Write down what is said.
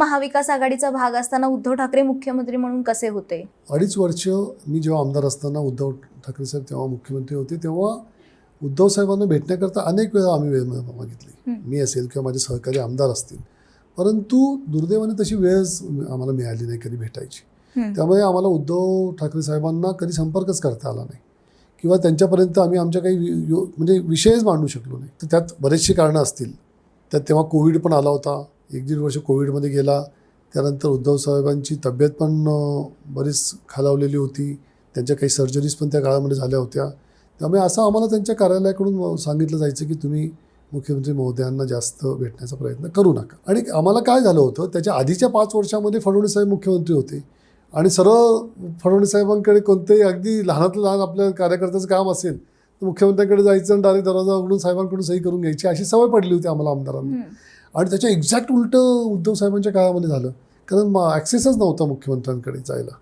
महाविकास आघाडीचा भाग असताना उद्धव ठाकरे मुख्यमंत्री म्हणून कसे होते? अडीच वर्ष मी जेव्हा आमदार असताना उद्धव ठाकरे साहेब तेव्हा मुख्यमंत्री होते तेव्हा उद्धव साहेबांना भेटण्याकरता अनेक वेळा आम्ही वेळ मागितली. मी असेल किंवा माझे सहकारी आमदार असतील. परंतु दुर्दैवाने तशी वेळच आम्हाला मिळाली नाही कधी भेटायची. त्यामुळे आम्हाला उद्धव ठाकरे साहेबांना कधी संपर्कच करता आला नाही. किंवा त्यांच्यापर्यंत आम्ही आमच्या काही म्हणजे विषयच मांडू शकलो नाही. तर त्यात बरेचशी कारणं असतील. त्यात तेव्हा कोविड पण आला होता. एक दीड वर्ष कोविडमध्ये गेला. त्यानंतर उद्धव साहेबांची तब्येत पण बरीच खालावलेली होती. त्यांच्या काही सर्जरीज पण त्या काळामध्ये झाल्या होत्या. त्यामुळे असं आम्हाला त्यांच्या कार्यालयाकडून सांगितलं जायचं की तुम्ही मुख्यमंत्री महोदयांना जास्त भेटण्याचा प्रयत्न करू नका. आणि आम्हाला काय झालं होतं त्याच्या आधीच्या पाच वर्षामध्ये फडणवीस साहेब मुख्यमंत्री होते. आणि सरळ फडणवीस साहेबांकडे कोणतेही अगदी लहानातलं लहान आपल्या कार्यकर्त्याचं काम असेल तर मुख्यमंत्र्यांकडे जायचं आणि डायरेक्ट दरवाजा उघडून साहेबांकडून सही करून घ्यायची अशी सवय पडली होती आम्हाला आमदारांना. आणि त्याच्या एक्झॅक्ट उलटं उद्धव साहेबांच्या काळामध्ये झालं. कारण ॲक्सेसच नव्हता मुख्यमंत्र्यांकडे जायला.